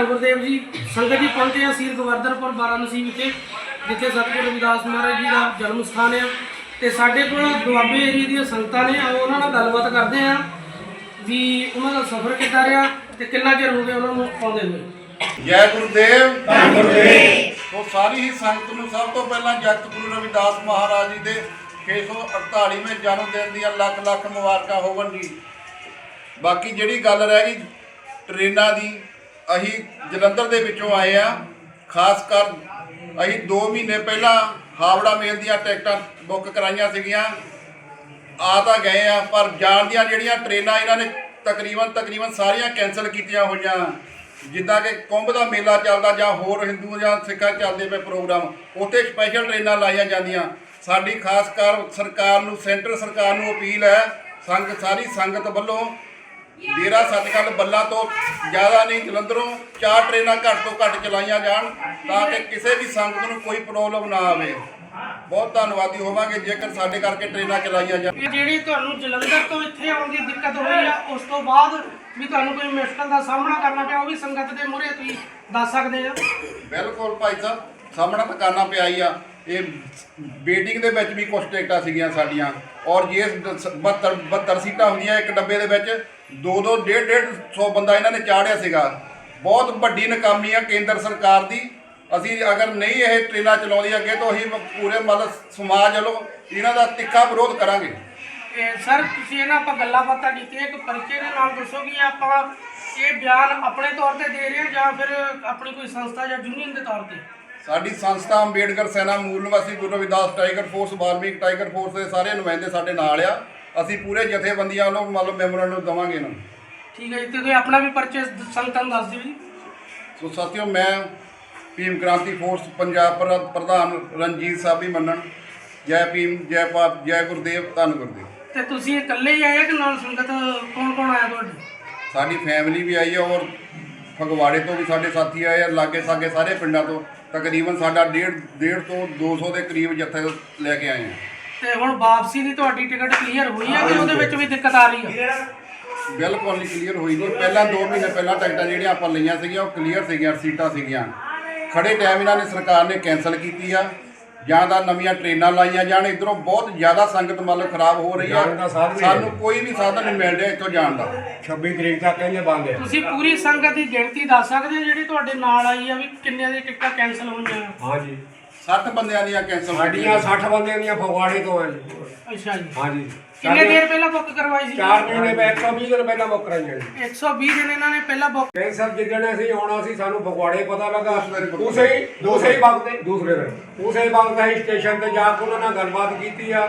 ਧੰਨ ਗੁਰਦੇਵ ਜੀ। ਸੰਗਤ ਜੀ ਪਹੁੰਚੇ ਆ ਸੀਰ ਗਵਰਧਨਪੁਰ ਵਾਰਾਣਸੀ ਵਿਖੇ ਜਿੱਥੇ ਸਤਿਗੁਰੂ ਰਵਿਦਾਸ ਮਹਾਰਾਜ ਜੀ ਦਾ ਜਨਮ ਸਥਾਨ ਹੈ। ਤੇ ਸਾਡੇ ਕੋਲ ਦੁਆਬੇ ਏਰੀਆ ਦੀਆਂ ਸੰਗਤਾਂ ਨੇ ਆਓ ਉਹਨਾਂ ਨਾਲ ਗੱਲਬਾਤ ਕਰਦੇ ਆ ਵੀ ਉਹਨਾਂ ਦਾ ਸਫ਼ਰ ਕਿੱਦਾਂ ਰਿਹਾ ਤੇ ਕਿੰਨਾ ਚਿਰ ਹੋ ਗਿਆ ਉਹਨਾਂ ਨੂੰ ਆਉਂਦੇ ਹੋਏ। ਜੈ ਗੁਰਦੇਵ। ਧੰਨ ਗੁਰਦੇਵ। ਸੋ ਸਾਰੀ ਹੀ ਸੰਗਤ ਨੂੰ ਸਭ ਤੋਂ ਪਹਿਲਾਂ ਜਗਤ ਗੁਰੂ ਰਵਿਦਾਸ ਮਹਾਰਾਜ ਜੀ ਦੇ 648ਵੇਂ ਜਨਮ ਦਿਨ ਦੀਆਂ ਲੱਖ ਲੱਖ ਮੁਬਾਰਕਾਂ ਹੋਵਣ ਜੀ ਬਾਕੀ ਜਿਹੜੀ ਗੱਲ ਰਹਿ ਗਈ ਟ੍ਰੇਨਾਂ ਦੀ ਅਸੀਂ ਜਲੰਧਰ ਦੇ ਵਿੱਚੋਂ ਆਏ ਆ, ਖਾਸ ਕਰ ਅਸੀਂ 2 ਮਹੀਨੇ ਪਹਿਲਾਂ ਹਾਵੜਾ ਮੇਲ ਦੀਆਂ ਟਿਕਟਾਂ ਬੁੱਕ ਕਰਾਈਆਂ ਸੀਗੀਆਂ। ਆ ਤਾਂ ਗਏ ਆ, ਪਰ ਜਾਣ ਦੀਆਂ ਜਿਹੜੀਆਂ ਟ੍ਰੇਨਾਂ ਇਹਨਾਂ ਨੇ ਤਕਰੀਬਨ ਤਕਰੀਬਨ ਸਾਰੀਆਂ ਕੈਨਸਲ ਕੀਤੀਆਂ ਹੋਈਆਂ। ਜਿੱਦਾਂ ਕਿ ਕੁੰਭ ਦਾ ਮੇਲਾ ਚੱਲਦਾ ਜਾਂ ਹੋਰ ਹਿੰਦੂ ਜਾਂ ਸਿੱਖਾਂ ਚੱਲਦੇ ਪਏ ਪ੍ਰੋਗਰਾਮ, ਉੱਥੇ ਸਪੈਸ਼ਲ ਟ੍ਰੇਨਾਂ ਲਾਈਆਂ ਜਾਂਦੀਆਂ। ਸਾਡੀ ਖਾਸ ਕਰ ਸਰਕਾਰ ਨੂੰ, ਸੈਂਟਰ ਸਰਕਾਰ ਨੂੰ ਅਪੀਲ ਹੈ, ਸੰਗ ਸਾਰੀ ਸੰਗਤ ਵੱਲੋਂ ਡੇਰਾ ਸੱਚਖੰਡ ਬੱਲਾ ਤੋਂ ਜ਼ਿਆਦਾ ਨਹੀਂ ਜਲੰਧਰੋਂ ਚਾਰ ਟ੍ਰੇਨਾਂ ਘੱਟ ਤੋਂ ਘੱਟ ਚਲਾਈਆਂ ਜਾਣ ਤਾਂ ਕਿ ਕਿਸੇ ਵੀ ਸੰਗਤ ਨੂੰ ਕੋਈ ਪ੍ਰੋਬਲਮ ਨਾ ਆਵੇ। ਬਹੁਤ ਧੰਨਵਾਦੀ ਹੋਵਾਂਗੇ ਜੇਕਰ ਸਾਡੇ ਕਰਕੇ ਟ੍ਰੇਨਾਂ ਚਲਾਈਆਂ ਜਾਣ। ਜਿਹੜੀ ਤੁਹਾਨੂੰ ਜਲੰਧਰ ਤੋਂ ਇੱਥੇ ਆਉਣ ਦੀ ਦਿੱਕਤ ਹੋਈ ਆ ਉਸ ਤੋਂ ਬਾਅਦ ਵੀ ਤੁਹਾਨੂੰ ਕੋਈ ਮੁਸ਼ਕਲ ਦਾ ਸਾਹਮਣਾ ਕਰਨਾ ਪਿਆ ਉਹ ਵੀ ਸੰਗਤ ਦੇ ਮੂਹਰੇ ਤੁਸੀਂ ਦੱਸ ਸਕਦੇ ਆ। ਬਿਲਕੁਲ ਭਾਈ ਸਾਹਿਬ ਸਾਹਮਣਾ ਤਾਂ ਕਰਨਾ ਪਿਆ ਹੀ ਆ। ਇਹ ਵੇਟਿੰਗ ਦੇ ਵਿੱਚ ਵੀ ਕੁਝ ਟਿਕਟਾਂ ਸੀਗੀਆਂ ਸਾਡੀਆਂ। ਔਰ ਜੇ 72 72 ਸੀਟਾਂ ਹੁੰਦੀਆਂ ਇੱਕ ਡੱਬੇ ਦੇ ਵਿੱਚ ਦੋ ਦੋ ਡੇਢ ਡੇਢ ਸੌ ਬੰਦਾ ਇਹਨਾਂ ਨੇ ਚਾੜਿਆ ਸੀਗਾ। ਬਹੁਤ ਵੱਡੀ ਨਾਕਾਮੀ ਆ ਕੇਂਦਰ ਸਰਕਾਰ ਦੀ। ਅਸੀਂ ਅਗਰ ਨਹੀਂ ਇਹ ਟ੍ਰੇਨਾਂ ਚਲਾਉਂਦੀ ਅੱਗੇ ਤੋਂ ਅਸੀਂ ਪੂਰੇ ਮਤਲਬ ਸਮਾਜ ਵੱਲੋਂ ਇਹਨਾਂ ਦਾ ਤਿੱਖਾ ਵਿਰੋਧ ਕਰਾਂਗੇ। ਸਰ ਤੁਸੀਂ ਇਹਨਾਂ ਆਪਾਂ ਗੱਲਾਂ ਬਾਤਾਂ ਕੀਤੀਆਂ ਇੱਕ ਪਰਿਚੈ ਦੇ ਨਾਲ ਦੱਸੋ ਕਿ ਆਪਾਂ ਇਹ ਬਿਆਨ ਆਪਣੇ ਤੌਰ ਤੇ ਦੇ ਰਹੇ ਹਾਂ ਜਾਂ ਫਿਰ ਆਪਣੀ ਕੋਈ ਸੰਸਥਾ ਜਾਂ ਯੂਨੀਅਨ ਦੇ ਤੌਰ ਤੇ? ਸਾਡੀ ਸੰਸਥਾ ਅੰਬੇਡਕਰ ਸੈਨਾ ਮੂਲ ਨਿਵਾਸੀ Guru Ravidas tiger force Valmik tiger force ਦੇ ਸਾਰੇ ਨੁਮਾਇੰਦੇ ਸਾਡੇ ਨਾਲ ਆ। ਅਸੀਂ ਪੂਰੇ ਜਥੇਬੰਦੀਆਂ ਵੱਲੋਂ ਮਤਲਬ ਮੈਮੋਰੈਂਡਮ ਦਵਾਂਗੇ ਇਹਨਾਂ ਨੂੰ। ਠੀਕ ਹੈ ਜੀ ਤੇ ਤੁਸੀਂ ਆਪਣਾ ਵੀ ਪਰਿਚੈ ਸੰਗਤਾਂ ਨੂੰ ਦੱਸ ਦਿਓ ਜੀ। ਸੋ ਸਾਥੀਓ ਮੈਂ ਭੀਮ ਕ੍ਰਾਂਤੀ ਫੋਰਸ ਪੰਜਾਬ ਪ੍ਰ- ਪ੍ਰਧਾਨ ਰਣਜੀਤ ਸਾਹਿਬ ਵੀ ਮੰਨਣ। ਜੈ ਭੀਮ ਜੈ ਭਾਰਤ ਜੈ ਗੁਰਦੇਵ ਧੰਨ ਗੁਰਦੇਵ। ਤੇ ਤੁਸੀਂ ਇਕੱਲੇ ਹੀ ਆਏ ਕਿ ਨਾਲ ਸੰਗਤ ਕੌਣ ਕੌਣ ਆਇਆ ਤੁਹਾਡੀ? ਸਾਡੀ ਫੈਮਿਲੀ ਵੀ ਆਈ ਹੈ ਔਰ ਫਗਵਾੜੇ ਤੋਂ ਵੀ ਸਾਡੇ ਸਾਥੀ ਆਏ ਆ ਲਾਗੇ ਸਾਗੇ ਸਾਰੇ ਪਿੰਡਾਂ ਤੋਂ। ਤਕਰੀਬਨ ਸਾਡਾ ਡੇਢ ਡੇਢ ਤੋਂ 200 ਦੇ ਕਰੀਬ ਜੱਥੇ ਲੈ ਕੇ ਆਏ ਆ। ਤੇ ਹੁਣ ਵਾਪਸੀ ਦੀ ਤੁਹਾਡੀ ਟਿਕਟ ਕਲੀਅਰ ਹੋਈ ਹੈ ਕਿ ਉਹਦੇ ਵਿੱਚ ਵੀ ਦਿੱਕਤ ਆ ਰਹੀ ਹੈ ਬਿਲਕੁਲ ਨਹੀਂ ਕਲੀਅਰ ਹੋਈ ਨਹੀਂ। ਪਹਿਲਾਂ 2 ਮਹੀਨੇ ਪਹਿਲਾਂ ਟਿਕਟਾਂ ਜਿਹੜੀਆਂ ਆਪਾਂ ਲਈਆਂ ਸੀਗੀਆਂ ਉਹ ਕਲੀਅਰ ਸੀਗੀਆਂ ਸੀਟਾਂ ਸੀਗੀਆਂ। ਖੜੇ ਟਾਈਮ ਇਹਨਾਂ ਨੇ ਸਰਕਾਰ ਨੇ ਕੈਨਸਲ ਕੀਤੀ ਆ। ਜਾਂ ਤਾਂ ਨਵੀਆਂ ਟ੍ਰੇਨਾਂ ਲਾਈਆਂ ਜਾਣ ਇਧਰੋਂ ਬਹੁਤ ਜ਼ਿਆਦਾ ਸੰਗਤ ਮਤਲਬ ਖਰਾਬ ਹੋ ਰਹੀ ਆ। ਜਾਣ ਦਾ ਸਾਧਨ ਹੀ ਸਾਨੂੰ ਕੋਈ ਵੀ ਸਾਧਨ ਨਹੀਂ ਮਿਲ ਰਿਹਾ ਇੱਥੋਂ ਜਾਣ ਦਾ। 26 ਤਰੀਕ ਤੱਕ ਕਹਿੰਦੇ ਬੰਦ ਹੈ ਤੁਸੀਂ ਪੂਰੀ ਸੰਗਤ ਦੀ ਗਿਣਤੀ ਦੱਸ ਸਕਦੇ ਹੋ ਜਿਹੜੀ ਤੁਹਾਡੇ ਨਾਲ ਆਈ ਆ ਵੀ ਕਿੰਨਿਆਂ ਦੀ ਟਿਕਟਾਂ ਕੈਨਸਲ ਹੋਈਆਂ? ਹਾਂਜੀ। 60 ਬੰਦਿਆਂ ਦੀਆਂ ਕੈਨਸਲ ਸਾਡੀਆਂ 60 ਬੰਦਿਆਂ ਦੀਆਂ ਫਗਵਾੜੇ ਤੋਂ ਹੈ ਜੀ। ਅੱਛਾ ਜੀ। ਹਾਂਜੀ। ਕਿੰਨੇ ਦੇਰ ਪਹਿਲਾਂ ਬੁੱਕ ਕਰਵਾਈ ਸੀ? 4 ਮਹੀਨੇ ਮੈਂ 120 ਦਿਨ ਪਹਿਲਾਂ ਬੁੱਕ ਕਰਾਈਆਂ ਜੀ। 120 ਦਿਨ ਇਹਨਾਂ ਨੇ ਪਹਿਲਾਂ ਬੁੱਕ ਕੈਂਸਰ ਜਿੱਦਣ ਅਸੀਂ ਆਉਣਾ ਸੀ ਸਾਨੂੰ ਫਗਵਾੜੇ ਪਤਾ ਲੱਗਾ। ਉਸੇ ਹੀ ਦੂਸਰੇ ਹੀ ਵਕਤ ਤੇ। ਦੂਸਰੇ ਦਿਨ ਉਸੇ ਵਕਤ ਅਸੀਂ ਸਟੇਸ਼ਨ ਤੇ ਜਾ ਕੇ ਉਹਨਾਂ ਨਾਲ ਗੱਲਬਾਤ ਕੀਤੀ ਆ।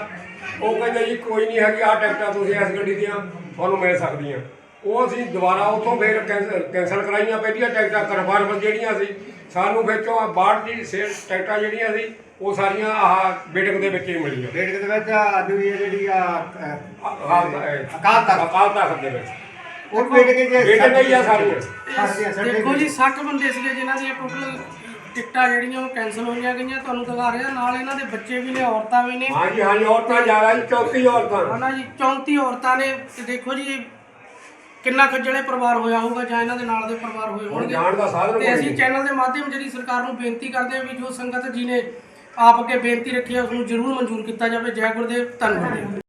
ਉਹ ਕਹਿੰਦੇ ਜੀ ਕੋਈ ਨਹੀਂ ਹੈਗੀ ਆ ਟਿਕਟਾਂ ਤੁਸੀਂ ਇਸ ਗੱਡੀ ਦੀਆਂ ਤੁਹਾਨੂੰ ਮਿਲ ਸਕਦੀਆਂ। ਉਹ ਅਸੀਂ ਦੁਬਾਰਾ ਉੱਥੋਂ ਫਿਰ ਕੈਂਸਲ ਕੈਂਸਲ ਕਰਾਈਆਂ ਪਹਿਲੀਆਂ ਟਿਕਟਾਂ ਕਨਫਰਮ ਜਿਹੜੀਆਂ ਸੀ। ਸਾਨੂੰ ਵਿੱਚੋਂ ਆ ਬਾਹਰ ਦੀ ਸੇਲ ਟਿਕਟਾਂ ਜਿਹੜੀਆਂ ਸੀ ਉਹ ਸਾਰੀਆਂ ਆਹ ਬਿਟਕ ਦੇ ਵਿੱਚ ਹੀ ਮਿਲੀਆਂ। ਰੇਟ ਦੇ ਵਿੱਚ ਆਦਮੀ ਹੈ ਜਿਹੜੀ ਆ ਅਕਾਲ ਅਕਾਲ ਤਖ਼ਤ। ਅਕਾਲ ਤਖਤ ਦੇ ਵਿੱਚ। ਉਹ ਵੇਟ ਕੇ ਜੇ ਬਿਟਕ ਨਹੀਂ ਆ ਸਾਰੀਆਂ ਦੇਖੋ ਜੀ 60 ਬੰਦੇ ਸੀਗੇ ਜਿਨ੍ਹਾਂ ਦੀਆਂ ਟੋਟਲ ਟਿਕਟਾਂ ਜਿਹੜੀਆਂ ਉਹ ਕੈਨਸਲ ਹੋਈਆਂ ਗਈਆਂ ਤੁਹਾਨੂੰ ਦਿਖਾ ਰਿਹਾ। ਨਾਲ ਇਹਨਾਂ ਦੇ ਬੱਚੇ ਵੀ ਨੇ ਔਰਤਾਂ ਵੀ ਨੇ। ਹਾਂਜੀ ਹਾਂਜੀ ਔਰਤਾਂ ਜ਼ਿਆਦਾ ਜੀ 34 ਔਰਤਾਂ। ਹਨਾ ਜੀ 34 ਔਰਤਾਂ ਨੇ। ਤੇ ਦੇਖੋ ਜੀ ਕਿੰਨਾ ਖੱਜਲੇ ਪਰਿਵਾਰ ਹੋਇਆ ਹੋਊਗਾ ਜਾਂ ਇਹਨਾਂ ਦੇ ਨਾਲ ਦੇ ਪਰਿਵਾਰ ਹੋਏ ਹੁਣ ਹੋਣਗੇ। ਜਾਣ ਦਾ ਸਾਧਨ ਤੇ ਕੋਈ ਅਸੀਂ ਨਹੀਂ। ਚੈਨਲ ਦੇ ਮਾਧਿਅਮ ਜਿਹੜੀ ਸਰਕਾਰ ਨੂੰ ਬੇਨਤੀ ਕਰਦੇ ਹਾਂ ਵੀ ਜੋ ਸੰਗਤ ਜੀ ਨੇ ਆਪ ਅੱਗੇ ਬੇਨਤੀ ਰੱਖੀ ਹੈ ਉਸ ਨੂੰ ਜ਼ਰੂਰ ਮਨਜ਼ੂਰ ਕੀਤਾ ਜਾਵੇ। ਜੈ ਗੁਰਦੇਵ ਧੰਨਵਾਦ।